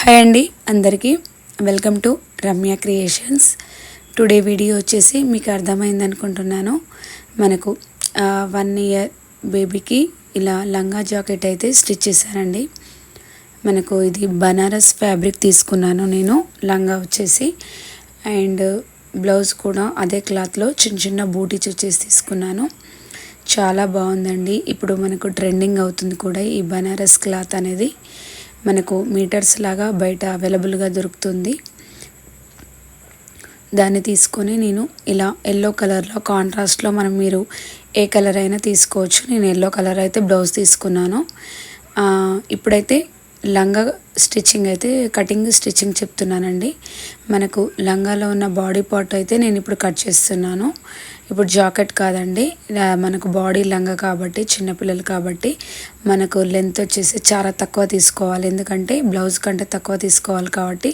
Hi అండి అందరికీ welcome to Ramya creations. Today video వచ్చేసి మీకు అర్థమైంది అనుకుంటున్నాను. మనకు వన్ ఇయర్ బేబీకి ఇలా లంగా జాకెట్ అయితే స్టిచ్ చేశానండి మనకు ఇది బనారస్ ఫ్యాబ్రిక్ తీసుకున్నాను నేను లంగా వచ్చేసి. అండ్ బ్లౌజ్ కూడా అదే క్లాత్లో చిన్న చిన్న బూటీస్ వచ్చేసి తీసుకున్నాను. చాలా బాగుందండి. ఇప్పుడు మనకు ట్రెండింగ్ అవుతుంది కూడా ఈ బనారస్ క్లాత్ అనేది. మనకు మీటర్స్ లాగా బయట అవైలబుల్గా దొరుకుతుంది. దాన్ని తీసుకొని నేను ఇలా ఎల్లో కలర్లో కాంట్రాస్ట్లో మనం మీరు ఏ కలర్ అయినా తీసుకోవచ్చు. నేను ఎల్లో కలర్ అయితే బ్లౌజ్ తీసుకున్నాను. ఇప్పుడైతే లంగా స్టిచ్చింగ్ అయితే కటింగ్ స్టిచ్చింగ్ చెప్తున్నానండి. మనకు లంగాలో ఉన్న బాడీ పార్ట్ అయితే నేను ఇప్పుడు కట్ చేస్తున్నాను. ఇప్పుడు జాకెట్ కాదండి మనకు బాడీ లంగా కాబట్టి చిన్నపిల్లలు కాబట్టి మనకు లెంత్ వచ్చేసి చాలా తక్కువ తీసుకోవాలి. ఎందుకంటే బ్లౌజ్ కంటే తక్కువ తీసుకోవాలి కాబట్టి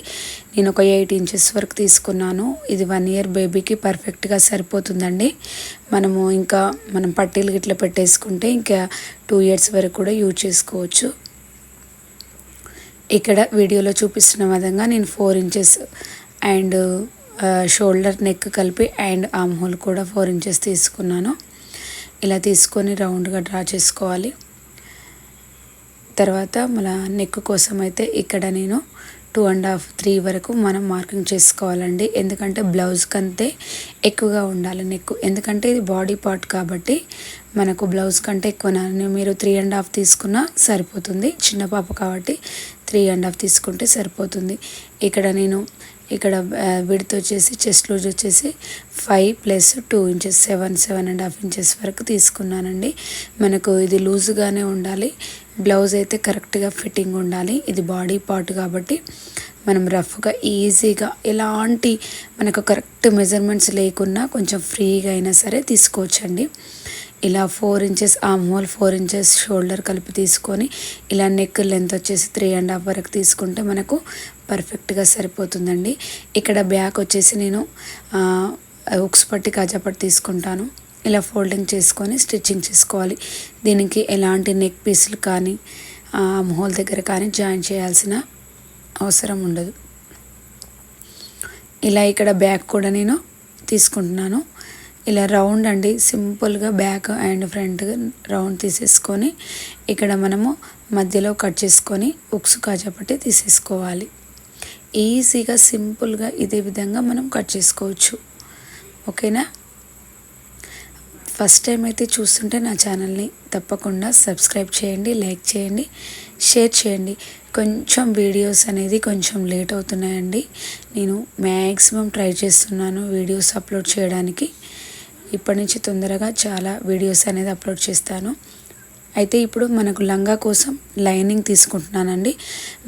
నేను ఒక ఎయిట్ ఇంచెస్ వరకు తీసుకున్నాను. ఇది వన్ ఇయర్ బేబీకి పర్ఫెక్ట్గా సరిపోతుందండి. మనము ఇంకా మనం పట్టీలు గిట్ల పెట్టేసుకుంటే ఇంకా టూ ఇయర్స్ వరకు కూడా యూజ్ చేసుకోవచ్చు. ఇక్కడ వీడియోలో చూపిస్తున్న విధంగా నేను four inches and shoulder neck కలిపి అండ్ ఆమ్ హోల్ కూడా ఫోర్ ఇంచెస్ తీసుకున్నాను. ఇలా తీసుకొని రౌండ్గా డ్రా చేసుకోవాలి. తర్వాత మన నెక్ కోసం అయితే ఇక్కడ నేను టూ అండ్ హాఫ్ త్రీ వరకు మనం మార్కింగ్ చేసుకోవాలండి. ఎందుకంటే బ్లౌజ్ కంటే ఎక్కువగా ఉండాలి నెక్ ఎందుకంటే ఇది బాడీ పార్ట్ కాబట్టి మనకు బ్లౌజ్ కంటే ఎక్కువ మీరు త్రీ అండ్ హాఫ్ తీసుకున్నా సరిపోతుంది. చిన్న పాప కాబట్టి త్రీ అండ్ హాఫ్ తీసుకుంటే సరిపోతుంది. ఇక్కడ నేను ఇక్కడ విడత్ వచ్చేసి చెస్ట్ లూజ్ వచ్చేసి five plus two inches seven seven and half inches వరకు తీసుకున్నానండి. మనకు ఇది లూజ్గానే ఉండాలి. బ్లౌజ్ అయితే కరెక్ట్గా ఫిట్టింగ్ ఉండాలి. ఇది బాడీ పార్ట్ కాబట్టి మనం రఫ్గా ఈజీగా ఎలాంటి మనకు కరెక్ట్ మెజర్మెంట్స్ లేకున్నా కొంచెం ఫ్రీగా అయినా సరే తీసుకోవచ్చండి. ఇలా four inches armhole four inches shoulder కలిపి తీసుకొని ఇలా నెక్ లెంత్ వచ్చేసి త్రీ అండ్ హాఫ్ వరకు తీసుకుంటే మనకు పర్ఫెక్ట్గా సరిపోతుందండి. ఇక్కడ బ్యాక్ వచ్చేసి నేను ఉక్స్ పట్టి కాజాపట్టి తీసుకుంటాను. ఇలా ఫోల్డింగ్ చేసుకొని స్టిచ్చింగ్ చేసుకోవాలి. దీనికి ఎలాంటి నెక్ పీసులు కానీ మోల్ దగ్గర కానీ జాయిన్ చేయాల్సిన అవసరం ఉండదు. ఇలా ఇక్కడ బ్యాక్ కూడా నేను తీసుకుంటున్నాను. ఇలా రౌండ్ అండి. సింపుల్గా బ్యాక్ అండ్ ఫ్రంట్ రౌండ్ తీసేసుకొని ఇక్కడ మనము మధ్యలో కట్ చేసుకొని ఉక్స్ కాజాపట్టి తీసేసుకోవాలి. ఈజీగా సింపుల్గా ఇదే విధంగా మనం కట్ చేసుకోవచ్చు. ఓకేనా? ఫస్ట్ టైం అయితే చూస్తుంటే నా ఛానల్ని తప్పకుండా సబ్స్క్రైబ్ చేయండి లైక్ చేయండి షేర్ చేయండి. కొంచెం వీడియోస్ అనేది కొంచెం లేట్ అవుతున్నాయండి. నేను మ్యాక్సిమం ట్రై చేస్తున్నాను వీడియోస్ అప్లోడ్ చేయడానికి. ఇప్పటి నుంచి తొందరగా చాలా వీడియోస్ అనేది అప్లోడ్ చేస్తాను. అయితే ఇప్పుడు మనకు లంగా కోసం లైనింగ్ తీసుకుంటున్నానండి.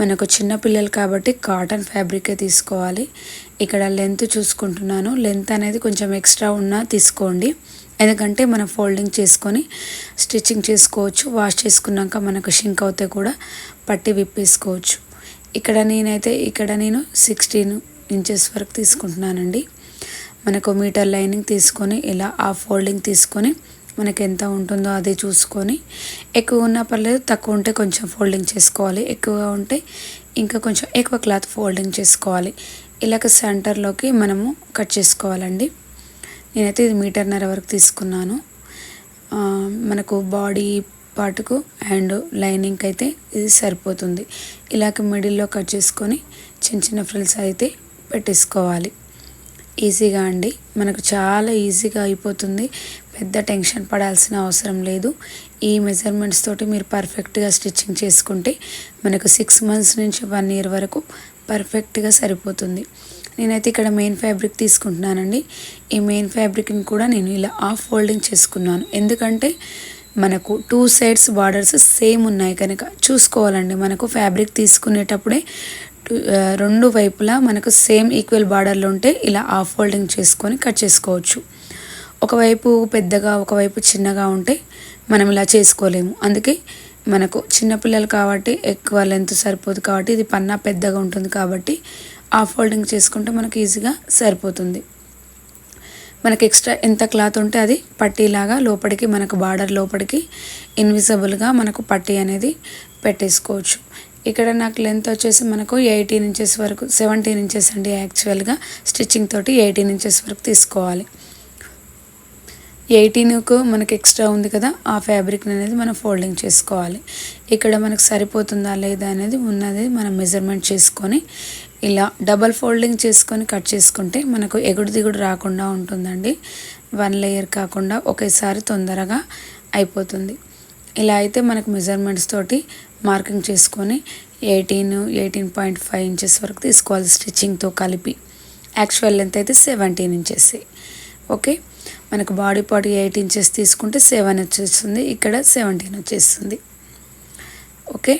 మనకు చిన్న పిల్లలు కాబట్టి కాటన్ ఫ్యాబ్రికే తీసుకోవాలి. ఇక్కడ లెంత్ చూసుకుంటున్నాను. లెంత్ అనేది కొంచెం ఎక్స్ట్రా ఉన్నా తీసుకోండి. ఎందుకంటే మనం ఫోల్డింగ్ చేసుకొని స్టిచ్చింగ్ చేసుకోవచ్చు. వాష్ చేసుకున్నాక మనకు షింక్ అవుతే కూడా పట్టి విప్పేసుకోవచ్చు. ఇక్కడ నేనైతే ఇక్కడ నేను సిక్స్టీన్ ఇంచెస్ వరకు తీసుకుంటున్నానండి. మనకు మీటర్ లైనింగ్ తీసుకొని ఇలా ఆ ఫోల్డింగ్ తీసుకొని మనకి ఎంత ఉంటుందో అది చూసుకొని ఎక్కువ ఉన్నా పర్లేదు తక్కువ ఉంటే కొంచెం ఫోల్డింగ్ చేసుకోవాలి. ఎక్కువగా ఉంటే ఇంకా కొంచెం ఎక్కువ క్లాత్ ఫోల్డింగ్ చేసుకోవాలి. ఇలాగ సెంటర్లోకి మనము కట్ చేసుకోవాలండి. నేనైతే ఇది మీటర్న్నర వరకు తీసుకున్నాను. మనకు బాడీ పార్ట్కు అండ్ లైనింగ్ అయితే ఇది సరిపోతుంది. ఇలాగ మిడిల్లో కట్ చేసుకొని చిన్న చిన్న ఫ్రిల్స్ అయితే పెట్టేసుకోవాలి. ఈజీగా అండి. మనకు చాలా ఈజీగా అయిపోతుంది. పెద్ద టెన్షన్ పడాల్సిన అవసరం లేదు. ఈ మెజర్మెంట్స్ తోటి మీరు పర్ఫెక్ట్గా స్టిచ్చింగ్ చేసుకుంటే మనకు సిక్స్ మంత్స్ నుంచి వన్ ఇయర్ వరకు పర్ఫెక్ట్గా సరిపోతుంది. నేనైతే ఇక్కడ మెయిన్ ఫ్యాబ్రిక్ తీసుకుంటున్నానండి. ఈ మెయిన్ ఫ్యాబ్రిక్ని కూడా నేను ఇలా ఆఫ్ ఫోల్డింగ్ చేసుకున్నాను. ఎందుకంటే మనకు టూ సైడ్స్ బార్డర్స్ సేమ్ ఉన్నాయి కనుక చూసుకోవాలండి. మనకు ఫ్యాబ్రిక్ తీసుకునేటప్పుడే రెండు వైపులా మనకు సేమ్ ఈక్వల్ బార్డర్లు ఉంటే ఇలా ఆఫ్ ఫోల్డింగ్ చేసుకొని కట్ చేసుకోవచ్చు. ఒకవైపు పెద్దగా ఒకవైపు చిన్నగా ఉంటే మనం ఇలా చేసుకోలేము. అందుకే మనకు చిన్నపిల్లలు కాబట్టి ఎక్కువ లెంత్ సరిపోదు కాబట్టి ఇది పన్నా పెద్దగా ఉంటుంది కాబట్టి ఆఫ్ ఫోల్డింగ్ చేసుకుంటే మనకు ఈజీగా సరిపోతుంది. మనకి ఎక్స్ట్రా ఎంత క్లాత్ ఉంటే అది పట్టీలాగా లోపలికి మనకు బార్డర్ లోపలికి ఇన్విజిబుల్గా మనకు పట్టీ అనేది పెట్టేసుకోవచ్చు. ఇక్కడ నాకు లెంత్ వచ్చేసి మనకు ఎయిటీన్ ఇంచెస్ వరకు సెవెంటీన్ ఇంచెస్ అండి యాక్చువల్గా స్టిచ్చింగ్ తోటి ఎయిటీన్ ఇంచెస్ వరకు తీసుకోవాలి. ఎయిటీన్కు మనకి ఎక్స్ట్రా ఉంది కదా ఆ ఫ్యాబ్రిక్ అనేది మనం ఫోల్డింగ్ చేసుకోవాలి. ఇక్కడ మనకు సరిపోతుందా లేదా అనేది ఉన్నది మనం మెజర్మెంట్ చేసుకొని ఇలా డబల్ ఫోల్డింగ్ చేసుకొని కట్ చేసుకుంటే మనకు ఎగుడు దిగుడు రాకుండా ఉంటుందండి. వన్ లేయర్ కాకుండా ఒకేసారి తొందరగా అయిపోతుంది. ఇలా అయితే మనకు మెజర్మెంట్స్ తోటి మార్కింగ్ చేసుకొని eighteen eighteen point five inches వరకు తీసుకోవాలి స్టిచ్చింగ్తో కలిపి. యాక్చువల్ లెంత్ అయితే సెవెంటీన్ ఇంచెస్ ఓకే మనకు బాడీ పార్ట్ ఎయిట్ ఇంచెస్ తీసుకుంటే సెవెన్ వచ్చేస్తుంది. ఇక్కడ సెవెంటీన్ వచ్చేస్తుంది. ఓకే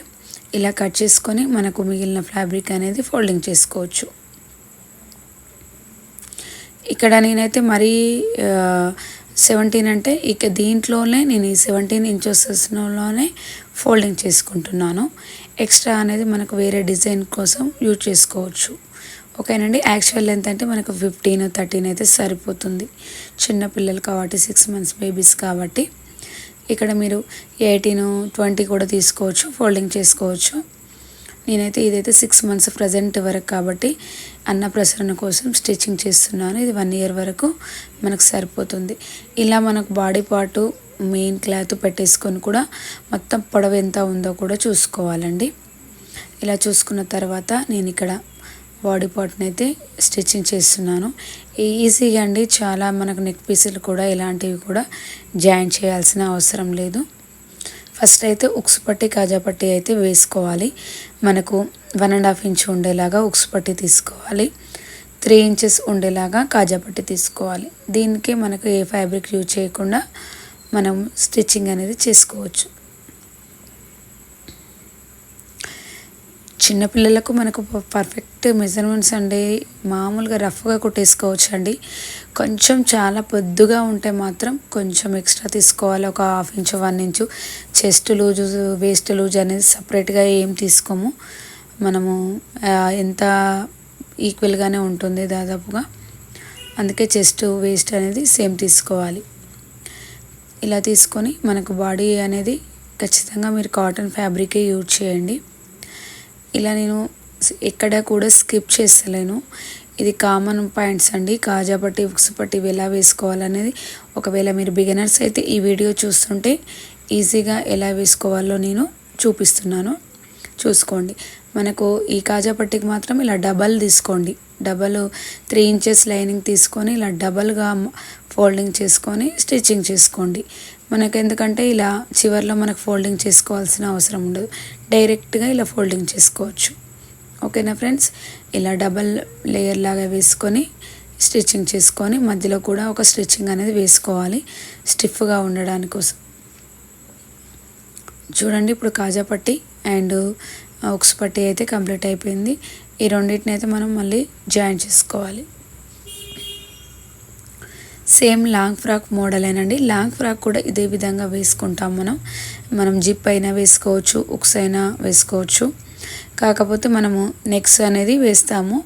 ఇలా కట్ చేసుకొని మనకు మిగిలిన ఫ్యాబ్రిక్ అనేది ఫోల్డింగ్ చేసుకోవచ్చు. ఇక్కడ నేనైతే మరీ సెవెంటీన్ అంటే ఇక దీంట్లోనే నేను ఈ సెవెంటీన్ ఇంచెస్లోనే ఫోల్డింగ్ చేసుకుంటున్నాను. ఎక్స్ట్రా అనేది మనకు వేరే డిజైన్ కోసం యూజ్ చేసుకోవచ్చు. ఓకేనండి? యాక్చువల్ లెంత్ అంటే మనకు ఫిఫ్టీన్ థర్టీన్ అయితే సరిపోతుంది. చిన్న పిల్లలు కాబట్టి సిక్స్ మంత్స్ బేబీస్ కాబట్టి. ఇక్కడ మీరు ఎయిటీన్ ట్వంటీ కూడా తీసుకోవచ్చు ఫోల్డింగ్ చేసుకోవచ్చు. నేనైతే ఇదైతే సిక్స్ మంత్స్ ప్రజెంట్ వరకు కాబట్టి అన్న ప్రసరణ కోసం స్టిచ్చింగ్ చేస్తున్నాను. ఇది వన్ ఇయర్ వరకు మనకు సరిపోతుంది. ఇలా మనకు బాడీ పార్టు మెయిన్ క్లాత్ పెట్టేసుకొని కూడా మొత్తం పొడవు ఎంత ఉందో కూడా చూసుకోవాలండి. ఇలా చూసుకున్న తర్వాత నేను ఇక్కడ బాడీ పార్ట్ని అయితే స్టిచ్చింగ్ చేస్తున్నాను. ఈజీగా అండి. చాలా మనకు నెక్ పీసులు కూడా ఇలాంటివి కూడా జాయిన్ చేయాల్సిన అవసరం లేదు. ఫస్ట్ అయితే ఉక్స్ పట్టి కాజా పట్టి అయితే వేసుకోవాలి. మనకు వన్ అండ్ హాఫ్ ఇంచ్ ఉండేలాగా ఉక్స్ పట్టి తీసుకోవాలి. త్రీ ఇంచెస్ ఉండేలాగా కాజా పట్టి తీసుకోవాలి. దీనికి మనకు ఏ ఫ్యాబ్రిక్ యూజ్ చేయకుండా మనం స్టిచ్చింగ్ అనేది చేసుకోవచ్చు. చిన్నపిల్లలకు మనకు పర్ఫెక్ట్ మెజర్మెంట్స్ అండి. మామూలుగా రఫ్గా కుట్టేసుకోవచ్చు అండి కొంచెం చాలా పొద్దుగా ఉంటే మాత్రం కొంచెం ఎక్స్ట్రా తీసుకోవాలి. ఒక half inch one inch chest loose waist loose అనేది సపరేట్గా ఏం తీసుకోము. మనము ఎంత ఈక్వల్గానే ఉంటుంది దాదాపుగా. అందుకే చెస్ట్ వేస్ట్ అనేది సేమ్ తీసుకోవాలి. ఇలా తీసుకొని మనకు బాడీ అనేది ఖచ్చితంగా మీరు కాటన్ ఫ్యాబ్రికే యూజ్ చేయండి. ఇలా నేను ఎక్కడ కూడా స్కిప్ చేస్తలేను. ఇది కామన్ పాయింట్స్ అండి. కాజా పట్టి ఉక్స్ పట్టి ఎలా వేసుకోవాలనేది. ఒకవేళ మీరు బిగినర్స్ అయితే ఈ వీడియో చూస్తుంటే ఈజీగా ఎలా వేసుకోవాలో నేను చూపిస్తున్నాను. చూసుకోండి. మనకు ఈ కాజా పట్టికి మాత్రం ఇలా డబల్ తీసుకోండి. డబల్ త్రీ ఇంచెస్ లైనింగ్ తీసుకొని ఇలా డబల్గా ఫోల్డింగ్ చేసుకొని స్టిచ్చింగ్ చేసుకోండి. మనకు ఎందుకంటే ఇలా చివరిలో మనకు ఫోల్డింగ్ చేసుకోవాల్సిన అవసరం ఉండదు. డైరెక్ట్గా ఇలా ఫోల్డింగ్ చేసుకోవచ్చు. ఓకేనా ఫ్రెండ్స్? ఇలా డబల్ లేయర్ లాగా వేసుకొని స్టిచ్చింగ్ చేసుకొని మధ్యలో కూడా ఒక స్టిచ్చింగ్ అనేది వేసుకోవాలి స్టిఫ్గా ఉండడానికి కోసం. చూడండి ఇప్పుడు కాజా పట్టి అండ్ ఉక్స్ పట్టి అయితే కంప్లీట్ అయిపోయింది. ఈ రెండింటిని అయితే మనం మళ్ళీ జాయిన్ చేసుకోవాలి. సేమ్ లాంగ్ ఫ్రాక్ మోడలేనండి. లాంగ్ ఫ్రాక్ కూడా ఇదే విధంగా వేసుకుంటాం మనం. మనం జిప్ అయినా వేసుకోవచ్చు ఉక్స్ అయినా వేసుకోవచ్చు. కాకపోతే మనము నెక్స్ అనేది వేస్తాము.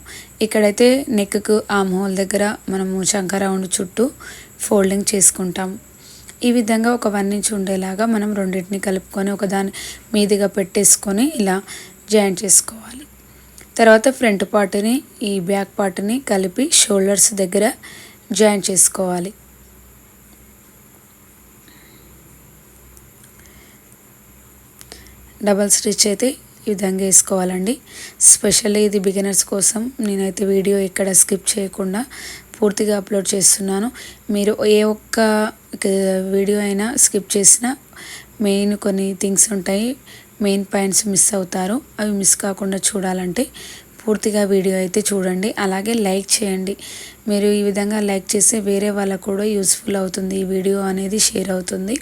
ఇక్కడైతే నెక్కు ఆమ్ హోల్ దగ్గర మనము శంకరౌండ్ చుట్టూ ఫోల్డింగ్ చేసుకుంటాం. ఈ విధంగా ఒక వన్ ఇంచ్ ఉండేలాగా మనం రెండింటిని కలుపుకొని ఒకదాని మీదిగా పెట్టేసుకొని ఇలా జాయింట్ చేసుకోవాలి. తర్వాత ఫ్రంట్ పార్ట్ని ఈ బ్యాక్ పార్ట్ని కలిపి షోల్డర్స్ దగ్గర జాయిన్ చేసుకోవాలి. డబల్ స్టిచ్ అయితే ఈ విధంగా వేసుకోవాలండి. స్పెషల్లీ ఇది బిగినర్స్ కోసం నేనైతే వీడియో ఎక్కడ స్కిప్ చేయకుండా పూర్తిగా అప్లోడ్ చేస్తున్నాను. మీరు ఏ ఒక్క వీడియో అయినా స్కిప్ చేసినా మెయిన్ కొన్ని థింగ్స్ ఉంటాయి. మెయిన్ పాయింట్స్ మిస్ అవుతారు. అవి మిస్ కాకుండా చూడాలంటే పూర్తిగా వీడియో అయితే చూడండి. అలాగే లైక్ చేయండి. మీరు ఈ విధంగా లైక్ చేస్తే వేరే వాళ్ళకు కూడా యూస్ఫుల్ అవుతుంది. ఈ వీడియో అనేది షేర్ అవుతుంది.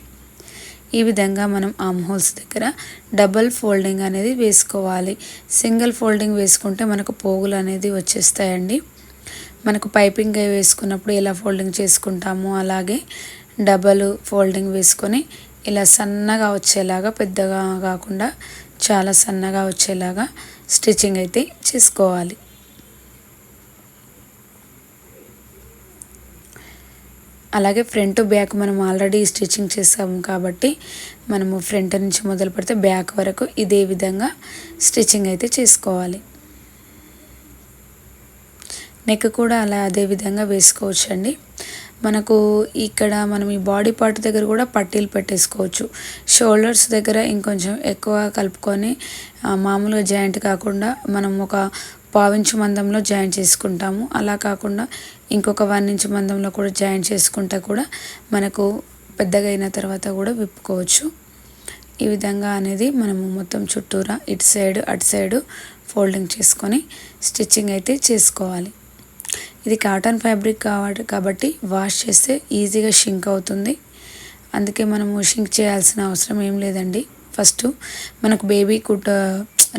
ఈ విధంగా మనం ఆమ్ హోల్స్ దగ్గర డబల్ ఫోల్డింగ్ అనేది వేసుకోవాలి. సింగిల్ ఫోల్డింగ్ వేసుకుంటే మనకు పోగులు అనేది వచ్చేస్తాయండి. మనకు పైపింగ్ వేసుకున్నప్పుడు ఎలా ఫోల్డింగ్ చేసుకుంటామో? అలాగే డబల్ ఫోల్డింగ్ వేసుకొని ఇలా సన్నగా వచ్చేలాగా పెద్దగా కాకుండా చాలా సన్నగా వచ్చేలాగా స్టిచ్చింగ్ అయితే చేసుకోవాలి. అలాగే ఫ్రంట్ బ్యాక్ మనం ఆల్రెడీ స్టిచ్చింగ్ చేసాము కాబట్టి మనము ఫ్రంట్ నుంచి మొదలు పెడితే బ్యాక్ వరకు ఇదే విధంగా స్టిచ్చింగ్ అయితే చేసుకోవాలి. నెక్ కూడా అలా అదే విధంగా వేసుకోవచ్చండి. మనకు ఇక్కడ మనం ఈ బాడీ పార్ట్ దగ్గర కూడా పట్టీలు పెట్టేసుకోవచ్చు. షోల్డర్స్ దగ్గర ఇంకొంచెం ఎక్కువ కలుపుకొని మామూలుగా జాయింట్ కాకుండా మనం ఒక పావించు మందంలో జాయింట్ చేసుకుంటాము. అలా కాకుండా ఇంకొక వన్ ఇంచ్ మందంలో కూడా జాయింట్ చేసుకుంటే కూడా మనకు పెద్దగా అయిన తర్వాత కూడా విప్పుకోవచ్చు. ఈ విధంగా అనేది మనము మొత్తం చుట్టూరా ఇటు సైడ్ అటు సైడు ఫోల్డింగ్ చేసుకొని స్టిచ్చింగ్ అయితే చేసుకోవాలి. ఇది కాటన్ ఫ్యాబ్రిక్ కాబట్టి కాబట్టి వాష్ చేస్తే ఈజీగా షింక్ అవుతుంది. అందుకే మనము షింక్ చేయాల్సిన అవసరం ఏం లేదండి. ఫస్ట్ మనకు బేబీ కుట్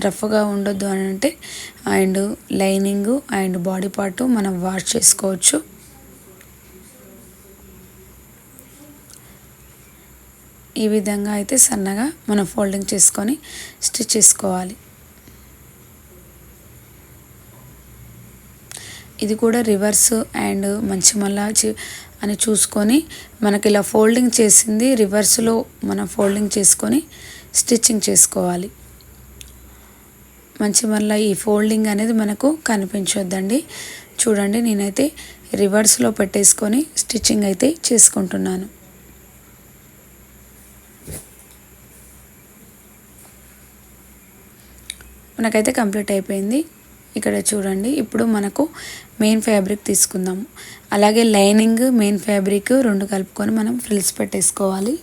రఫ్గా ఉండొద్దు అని అంటే and lining and body part మనం వాష్ చేసుకోవచ్చు. ఈ విధంగా అయితే సన్నగా మనం ఫోల్డింగ్ చేసుకొని స్టిచ్ చేసుకోవాలి. ఇది కూడా రివర్స్ అండ్ మంచి మళ్ళా అని చూసుకొని మనకి ఇలా ఫోల్డింగ్ చేసింది రివర్స్లో మనం ఫోల్డింగ్ చేసుకొని స్టిచ్చింగ్ చేసుకోవాలి. మంచి మళ్ళీ ఈ ఫోల్డింగ్ అనేది మనకు కనిపించొద్దండి. చూడండి నేనైతే రివర్స్లో పెట్టేసుకొని స్టిచ్చింగ్ అయితే చేసుకుంటున్నాను. మనకైతే కంప్లీట్ అయిపోయింది. ఇక్కడ చూడండి ఇప్పుడు మనకు మెయిన్ ఫ్యాబ్రిక్ తీసుకుందాము. అలాగే లైనింగ్ మెయిన్ ఫ్యాబ్రిక్ రెండు కలుపుకొని మనం ఫ్రిల్స్ పెట్టేసుకోవాలి.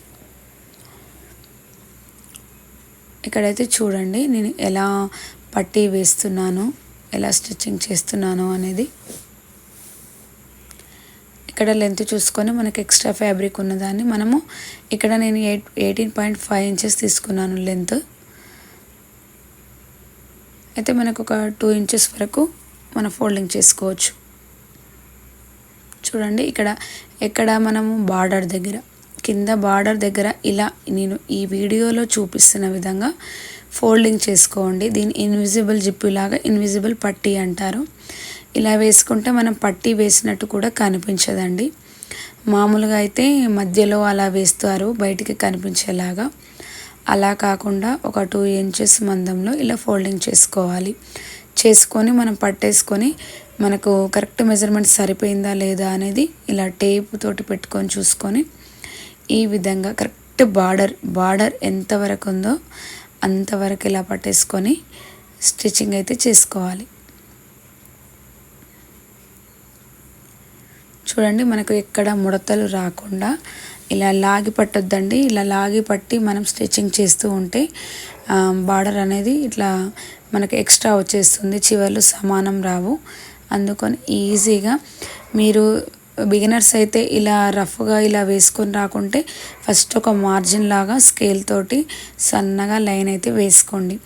ఇక్కడైతే చూడండి నేను ఎలా పట్టీ వేస్తున్నాను ఎలా స్టిచ్చింగ్ చేస్తున్నాను అనేది. ఇక్కడ లెంత్ చూసుకొని మనకి ఎక్స్ట్రా ఫ్యాబ్రిక్ ఉన్నదాన్ని మనము ఇక్కడ నేను eight eighteen point five inches తీసుకున్నాను లెంత్ అయితే మనకు ఒక టూ ఇంచెస్ వరకు మనం ఫోల్డింగ్ చేసుకోవచ్చు. చూడండి ఇక్కడ ఎక్కడ మనము బార్డర్ దగ్గర కింద బార్డర్ దగ్గర ఇలా నేను ఈ వీడియోలో చూపిస్తున్న విధంగా ఫోల్డింగ్ చేసుకోండి. దీని ఇన్విజిబుల్ జిప్పులాగా ఇన్విజిబుల్ పట్టీ అంటారు. ఇలా వేసుకుంటే మనం పట్టీ వేసినట్టు కూడా కనిపించదండి. మామూలుగా అయితే మధ్యలో అలా వేస్తారు బయటికి కనిపించేలాగా. అలా కాకుండా ఒక టూ ఇంచెస్ మందంలో ఇలా ఫోల్డింగ్ చేసుకోవాలి. చేసుకొని మనం పట్టేసుకొని మనకు కరెక్ట్ మెజర్మెంట్ సరిపోయిందా లేదా అనేది ఇలా టేప్ తోటి పెట్టుకొని చూసుకొని ఈ విధంగా కరెక్ట్ బార్డర్ బార్డర్ ఎంతవరకు ఉందో అంతవరకు ఇలా పట్టేసుకొని స్టిచ్చింగ్ అయితే చేసుకోవాలి. చూడండి మనకు ఎక్కడ ముడతలు రాకుండా ఇలా లాగి పట్టొద్దండి. ఇలా లాగి పట్టి మనం స్టిచ్చింగ్ చేస్తూ ఉంటే బార్డర్ అనేది ఇట్లా మనకు ఎక్స్ట్రా వచ్చేస్తుంది. చివర్లు సమానం రావు. అందుకని ఈజీగా మీరు బిగినర్స్ అయితే ఇలా రఫ్గా ఇలా వేసుకొని రాకుంటే ఫస్ట్ ఒక మార్జిన్ లాగా స్కేల్ తోటి సన్నగా లైన్ అయితే వేసుకోండి.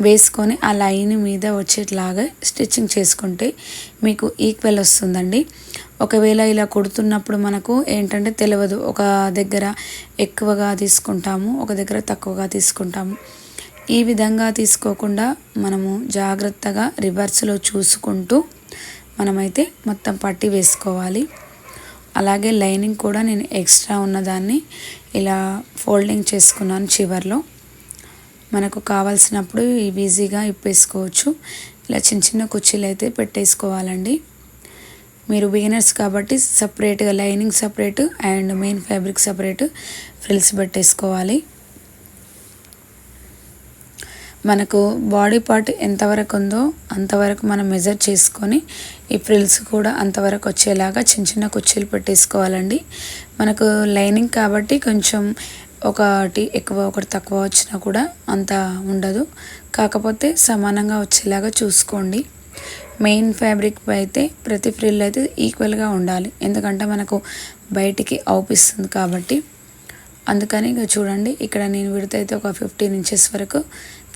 వేసుకొని ఆ లైన్ మీద వచ్చేట్లాగా స్టిచ్చింగ్ చేసుకుంటే మీకు ఈక్వల్ వస్తుందండి. ఒకవేళ ఇలా కుడుతున్నప్పుడు మనకు ఏంటంటే తెలియదు ఒక దగ్గర ఎక్కువగా తీసుకుంటాము ఒక దగ్గర తక్కువగా తీసుకుంటాము. ఈ విధంగా తీసుకోకుండా మనము జాగ్రత్తగా రివర్స్లో చూసుకుంటూ మనమైతే మొత్తం పట్టి వేసుకోవాలి. అలాగే లైనింగ్ కూడా నేను ఎక్స్ట్రా ఉన్నదాన్ని ఇలా ఫోల్డింగ్ చేసుకున్నాను చివర్లో. మనకు కావాల్సినప్పుడు ఈజీగా ఇప్పేసుకోవచ్చు. ఇలా చిన్న చిన్న కుర్చీలు అయితే పెట్టేసుకోవాలండి. మీరు బిగినర్స్ కాబట్టి సపరేట్గా lining separate and main fabric separate frills పెట్టేసుకోవాలి. మనకు బాడీ పార్ట్ ఎంతవరకు ఉందో అంతవరకు మనం మెజర్ చేసుకొని ఈ ఫ్రిల్స్ కూడా అంతవరకు వచ్చేలాగా చిన్న చిన్న కుర్చీలు పెట్టేసుకోవాలండి. మనకు లైనింగ్ కాబట్టి కొంచెం ఒకటి ఎక్కువ ఒకటి తక్కువ వచ్చినా కూడా అంత ఉండదు. కాకపోతే సమానంగా వచ్చేలాగా చూసుకోండి. మెయిన్ ఫ్యాబ్రిక్ అయితే ప్రతి ఫ్రిల్ అయితే ఈక్వల్గా ఉండాలి. ఎందుకంటే మనకు బయటికి అవుపిస్తుంది కాబట్టి. అందుకని ఇక చూడండి ఇక్కడ నేను విడతైతే ఒక ఫిఫ్టీన్ ఇంచెస్ వరకు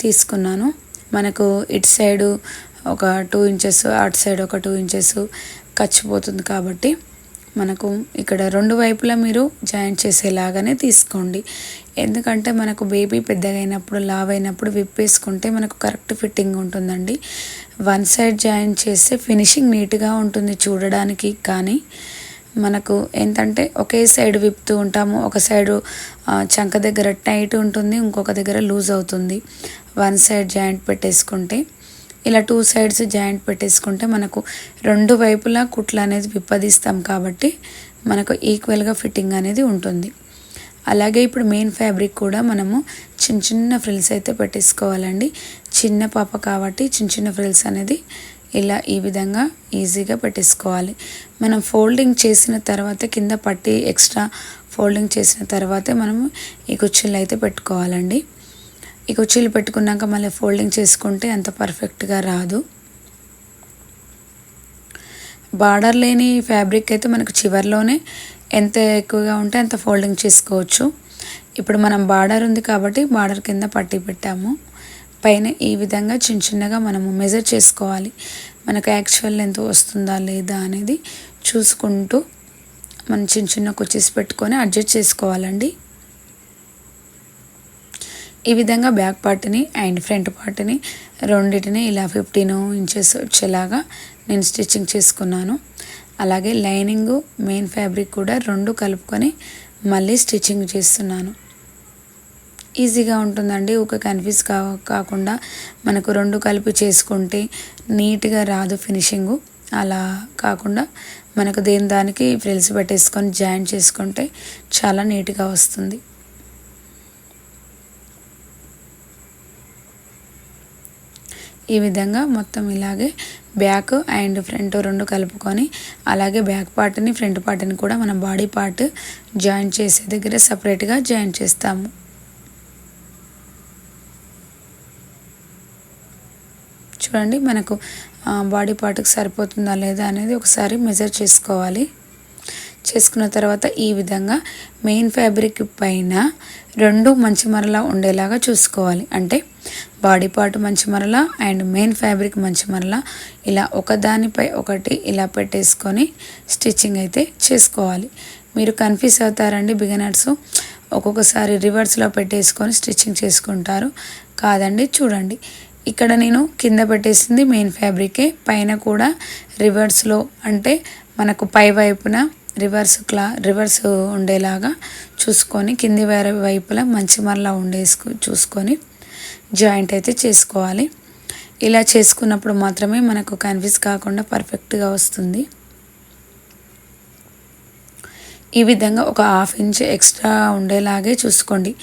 తీసుకున్నాను. మనకు ఇటు సైడు ఒక టూ ఇంచెస్ అటు సైడ్ ఒక టూ ఇంచెస్ ఖర్చుపోతుంది కాబట్టి మనకు ఇక్కడ రెండు వైపులా మీరు జాయింట్ చేసేలాగానే తీసుకోండి. ఎందుకంటే మనకు బేబీ పెద్దగా అయినప్పుడు లావ్ అయినప్పుడు విప్పేసుకుంటే మనకు కరెక్ట్ ఫిట్టింగ్ ఉంటుందండి. వన్ సైడ్ జాయింట్ చేస్తే ఫినిషింగ్ నీట్గా ఉంటుంది చూడడానికి కానీ మనకు ఏంటంటే ఒకే సైడ్ విప్పుతూ ఉంటాము. ఒక సైడు చంక దగ్గర టైట్ ఉంటుంది ఇంకొక దగ్గర లూజ్ అవుతుంది. వన్ సైడ్ జాయింట్ పెట్టేసుకుంటే ఇలా టూ సైడ్స్ జాయింట్ పెట్టేసుకుంటే మనకు రెండు వైపులా కుట్లు అనేది విప్పదీస్తాం కాబట్టి మనకు ఈక్వల్గా ఫిట్టింగ్ అనేది ఉంటుంది. అలాగే ఇప్పుడు మెయిన్ ఫ్యాబ్రిక్ కూడా మనము చిన్న చిన్న ఫ్రిల్స్ అయితే పెట్టేసుకోవాలండి. చిన్న పాప కాబట్టి చిన్న చిన్న ఫ్రిల్స్ అనేది ఇలా ఈ విధంగా ఈజీగా పెట్టేసుకోవాలి. మనం ఫోల్డింగ్ చేసిన తర్వాత కింద పట్టి ఎక్స్ట్రా ఫోల్డింగ్ చేసిన తర్వాతే మనము ఈ కుర్చీలు అయితే పెట్టుకోవాలండి. ఈ కుర్చీలు పెట్టుకున్నాక మళ్ళీ ఫోల్డింగ్ చేసుకుంటే అంత పర్ఫెక్ట్గా రాదు. బార్డర్ లేని ఫ్యాబ్రిక్ అయితే మనకు చివరిలోనే ఎంత ఎక్కువగా ఉంటే అంత ఫోల్డింగ్ చేసుకోవచ్చు. ఇప్పుడు మనం బార్డర్ ఉంది కాబట్టి బార్డర్ కింద పట్టి పెట్టాము. పైన ఈ విధంగా చిన్న చిన్నగా మనము మెజర్ చేసుకోవాలి. మనకు యాక్చువల్ ఎంత వస్తుందా లేదా అనేది చూసుకుంటూ మనం చిన్న చిన్న కుర్చీస్ పెట్టుకొని అడ్జస్ట్ చేసుకోవాలండి. ఈ విధంగా బ్యాక్ పార్ట్ని అండ్ ఫ్రంట్ పార్ట్ని రెండింటిని ఇలా ఫిఫ్టీన్ ఇంచెస్ వచ్చేలాగా నేను స్టిచ్చింగ్ చేసుకున్నాను. అలాగే లైనింగ్ మెయిన్ ఫ్యాబ్రిక్ కూడా రెండు కలుపుకొని మళ్ళీ స్టిచ్చింగ్ చేస్తున్నాను. ఈజీగా ఉంటుందండి. ఒక కన్ఫ్యూజ్ కా కాకుండా మనకు రెండు కలిపి చేసుకుంటే నీట్గా రాదు ఫినిషింగు. అలా కాకుండా మనకు దేని దానికి ఫ్రిల్స్ పెట్టేసుకొని జాయిన్ చేసుకుంటే చాలా నీట్గా వస్తుంది. ఈ విధంగా మొత్తం ఇలాగే బ్యాక్ అండ్ ఫ్రంట్ రెండు కలుపుకొని అలాగే బ్యాక్ పార్ట్ని ఫ్రంట్ పార్ట్ని కూడా మన బాడీ పార్ట్ జాయిన్ చేసే దగ్గర సపరేట్గా జాయిన్ చేస్తాము. చూడండి మనకు బాడీ పార్ట్కి సరిపోతుందా లేదా అనేది ఒకసారి మెజర్ చేసుకోవాలి. చేసుకున్న తర్వాత ఈ విధంగా మెయిన్ ఫ్యాబ్రిక్ పైన రెండు మంచి మరలా ఉండేలాగా చూసుకోవాలి. అంటే బాడీ పార్ట్ మంచి మరల అండ్ మెయిన్ ఫ్యాబ్రిక్ మంచి మరల ఇలా ఒకదానిపై ఒకటి ఇలా పెట్టేసుకొని స్టిచ్చింగ్ అయితే చేసుకోవాలి. మీరు కన్ఫ్యూజ్ అవుతారండి బిగినర్స్ ఒక్కొక్కసారి రివర్స్లో పెట్టేసుకొని స్టిచ్చింగ్ చేసుకుంటారు. కాదండి చూడండి. ఇక్కడ నేను కింద పెట్టేసింది మెయిన్ ఫ్యాబ్రికే పైన కూడా రివర్స్లో అంటే మనకు పై వైపున రివర్స్ క్లా రివర్స్ ఉండేలాగా చూసుకొని కింది వేరే వైపులా మంచి మరలా ఉండేసుకు చూసుకొని జాయింట్ అయితే చేసుకోవాలి. ఇలా చేసుకున్నప్పుడు మాత్రమే మనకు కన్ఫ్యూజ్ కాకుండా పర్ఫెక్ట్గా వస్తుంది. ఈ విధంగా ఒక హాఫ్ ఇంచ్ ఎక్స్ట్రా ఉండేలాగే చూసుకోండి.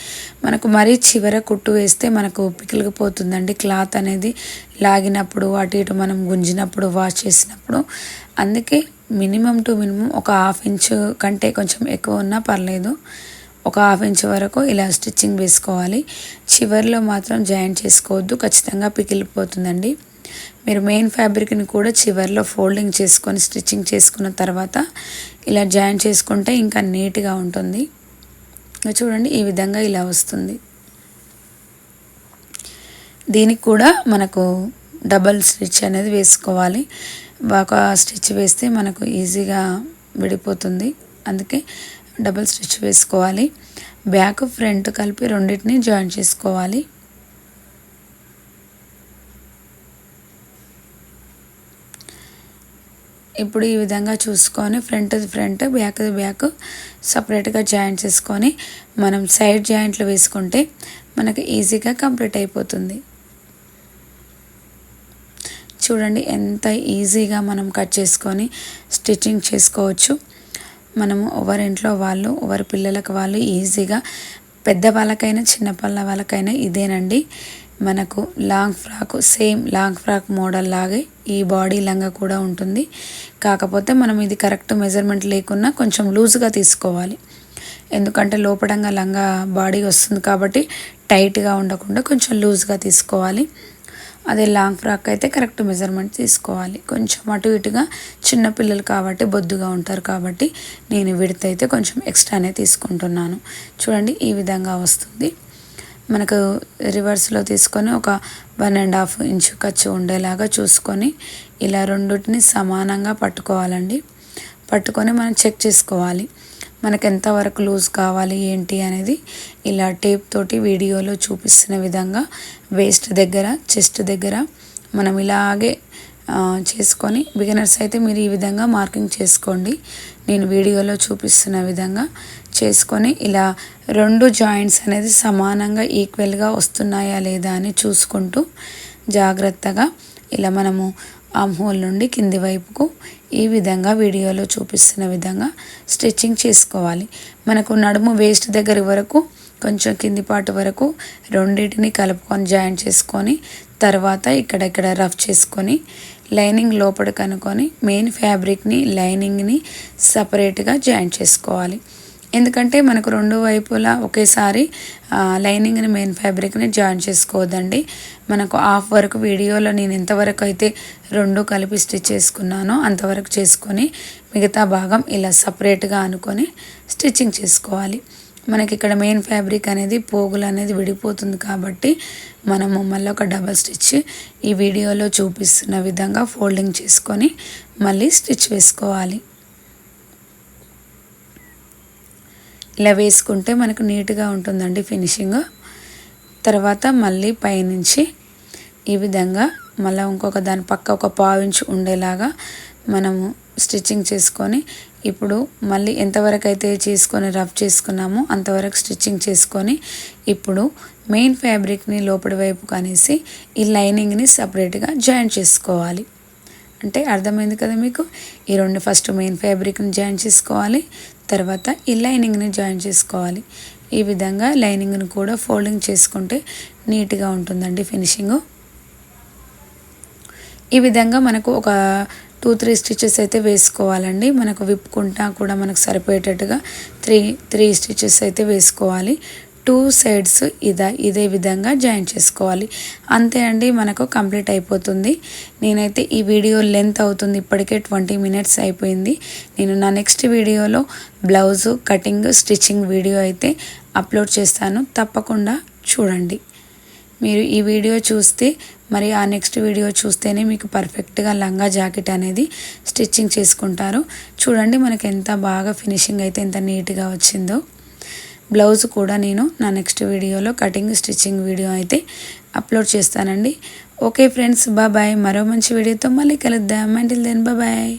మనకు మరీ చివర కుట్టు వేస్తే మనకు పికిలిగిపోతుందండి. క్లాత్ అనేది లాగినప్పుడు అటు ఇటు మనం గుంజినప్పుడు వాష్ చేసినప్పుడు. అందుకే మినిమం టు మినిమం ఒక హాఫ్ ఇంచ్ కంటే కొంచెం ఎక్కువ ఉన్నా పర్లేదు. ఒక హాఫ్ ఇంచ్ వరకు ఇలా స్టిచ్చింగ్ వేసుకోవాలి. చివరిలో మాత్రం జాయింట్ చేసుకోవద్దు. ఖచ్చితంగా పికిలిపోతుందండి మీరు మెయిన్ ఫ్యాబ్రిక్ని కూడా చివరిలో ఫోల్డింగ్ చేసుకొని స్టిచ్చింగ్ చేసుకున్న తర్వాత ఇలా జాయిన్ చేసుకుంటే ఇంకా నీట్గా ఉంటుంది. చూడండి ఈ విధంగా ఇలా వస్తుంది. దీనికి కూడా మనకు డబల్ స్టిచ్ అనేది వేసుకోవాలి. ఒక స్టిచ్ వేస్తే మనకు ఈజీగా విడిపోతుంది. అందుకే డబల్ స్టిచ్ వేసుకోవాలి. బ్యాక్ ఫ్రంట్ కలిపి రెండింటిని జాయిన్ చేసుకోవాలి. ఇప్పుడు ఈ విధంగా చూసుకొని ఫ్రంట్ ఫ్రంట్ బ్యాక్ బ్యాక్ సపరేట్గా జాయింట్ చేసుకొని మనం సైడ్ జాయింట్లు వేసుకుంటే మనకి ఈజీగా కంప్లీట్ అయిపోతుంది. చూడండి ఎంత ఈజీగా మనం కట్ చేసుకొని స్టిచ్చింగ్ చేసుకోవచ్చు. మనము ఎవరి ఇంట్లో వాళ్ళు ఎవరి పిల్లలకు వాళ్ళు ఈజీగా పెద్ద వాళ్ళకైనా చిన్న వాళ్ళకైనా ఇదేనండి. మనకు long frock same long frock model లాగే ఈ బాడీ లంగా కూడా ఉంటుంది. కాకపోతే మనం ఇది కరెక్ట్ మెజర్మెంట్ లేకున్నా కొంచెం లూజ్గా తీసుకోవాలి. ఎందుకంటే లోపడంగా లంగా బాడీ వస్తుంది కాబట్టి టైట్గా ఉండకుండా కొంచెం లూజ్గా తీసుకోవాలి. అదే లాంగ్ ఫ్రాక్ అయితే కరెక్ట్ మెజర్మెంట్ తీసుకోవాలి. కొంచెం అటు ఇటుగా చిన్నపిల్లలు కాబట్టి బొద్దుగా ఉంటారు కాబట్టి నేను విడత అయితే కొంచెం ఎక్స్ట్రానే తీసుకుంటున్నాను. చూడండి ఈ విధంగా వస్తుంది. మనకు రివర్స్లో తీసుకొని ఒక వన్ అండ్ హాఫ్ ఇంచు ఖర్చు ఉండేలాగా చూసుకొని ఇలా రెండింటిని సమానంగా పట్టుకోవాలండి. పట్టుకొని మనం చెక్ చేసుకోవాలి. మనకు ఎంతవరకు లూజ్ కావాలి ఏంటి అనేది ఇలా టేప్ తోటి వీడియోలో చూపిస్తున్న విధంగా వేస్ట్ దగ్గర చెస్ట్ దగ్గర మనం ఇలాగే చేసుకొని బిగినర్స్ అయితే మీరు ఈ విధంగా మార్కింగ్ చేసుకోండి. నేను వీడియోలో చూపిస్తున్న విధంగా చేసుకొని ఇలా రెండు జాయింట్స్ అనేది సమానంగా ఈక్వల్గా వస్తున్నాయా లేదా అని చూసుకుంటూ జాగ్రత్తగా ఇలా మనము ఆమ్ హోల్ నుండి కింది వైపుకు ఈ విధంగా వీడియోలో చూపిస్తున్న విధంగా స్టిచ్చింగ్ చేసుకోవాలి. మనకు నడుము వేస్ట్ దగ్గర వరకు కొంచెం కింది పాటు వరకు రెండింటిని కలుపుకొని జాయింట్ చేసుకొని తర్వాత ఇక్కడెక్కడ రఫ్ చేసుకొని లైనింగ్ లోపల కనుక్కొని మెయిన్ ఫ్యాబ్రిక్ని లైనింగ్ని సపరేట్గా జాయింట్ చేసుకోవాలి. ఎందుకంటే మనకు రెండు వైపులా ఒకేసారి లైనింగ్ని మెయిన్ ఫ్యాబ్రిక్ని జాయిన్ చేసుకోవద్దండి. మనకు హాఫ్ వరకు వీడియోలో నేను ఎంతవరకు అయితే రెండు కలిపి స్టిచ్ చేసుకున్నానో అంతవరకు చేసుకొని మిగతా భాగం ఇలా సపరేట్గా అనుకొని స్టిచ్చింగ్ చేసుకోవాలి. మనకి ఇక్కడ మెయిన్ ఫ్యాబ్రిక్ అనేది పోగులు అనేది విడిపోతుంది కాబట్టి మనము మళ్ళీ ఒక డబల్ స్టిచ్ ఈ వీడియోలో చూపిస్తున్న విధంగా ఫోల్డింగ్ చేసుకొని మళ్ళీ స్టిచ్ వేసుకోవాలి. ఇలా వేసుకుంటే మనకు నీట్గా ఉంటుందండి ఫినిషింగ్. తర్వాత మళ్ళీ పైనుంచి ఈ విధంగా మళ్ళీ ఇంకొక దాని పక్క ఒక పావించి ఉండేలాగా మనము స్టిచ్చింగ్ చేసుకొని ఇప్పుడు మళ్ళీ ఎంతవరకు అయితే చేసుకొని రఫ్ చేసుకున్నామో అంతవరకు స్టిచ్చింగ్ చేసుకొని ఇప్పుడు మెయిన్ ఫ్యాబ్రిక్ని లోపలి వైపు కనేసి ఈ లైనింగ్ని సపరేట్గా జాయిన్ చేసుకోవాలి. అంటే అర్థమైంది కదా మీకు? ఈ రెండు ఫస్ట్ మెయిన్ ఫ్యాబ్రిక్ని జాయిన్ చేసుకోవాలి. తర్వాత ఈ లైనింగ్ని జాయిన్ చేసుకోవాలి. ఈ విధంగా లైనింగ్ని కూడా ఫోల్డింగ్ చేసుకుంటే నీట్గా ఉంటుందండి ఫినిషింగ్. ఈ విధంగా మనకు ఒక టూ త్రీ స్టిచెస్ అయితే వేసుకోవాలండి. మనకు విప్పుకుంటా కూడా మనకు సరిపోయేటట్టుగా త్రీ త్రీ స్టిచెస్ అయితే వేసుకోవాలి. టూ సైడ్స్ ఇదా ఇదే విధంగా జాయిన్ చేసుకోవాలి. అంతే అండి మనకు కంప్లీట్ అయిపోతుంది. నేనైతే ఈ వీడియో లెంత్ అవుతుంది ఇప్పటికే ట్వంటీ మినిట్స్ అయిపోయింది. నేను నా నెక్స్ట్ వీడియోలో బ్లౌజు కటింగ్ స్టిచ్చింగ్ వీడియో అయితే అప్లోడ్ చేస్తాను. తప్పకుండా చూడండి. మీరు ఈ వీడియో చూస్తే మరి ఆ నెక్స్ట్ వీడియో చూస్తేనే మీకు పర్ఫెక్ట్గా లంగా జాకెట్ అనేది స్టిచ్చింగ్ చేసుకుంటారు. చూడండి మనకు ఎంత బాగా ఫినిషింగ్ అయితే ఎంత నీట్గా వచ్చిందో. బ్లౌజ్ కూడా నేను నా నెక్స్ట్ వీడియోలో కటింగ్ స్టిచ్చింగ్ వీడియో అయితే అప్లోడ్ చేస్తానండి. ఓకే ఫ్రెండ్స్ బాయ్ మరో మంచి వీడియోతో మళ్ళీ కలుద్దాం. Until then bye.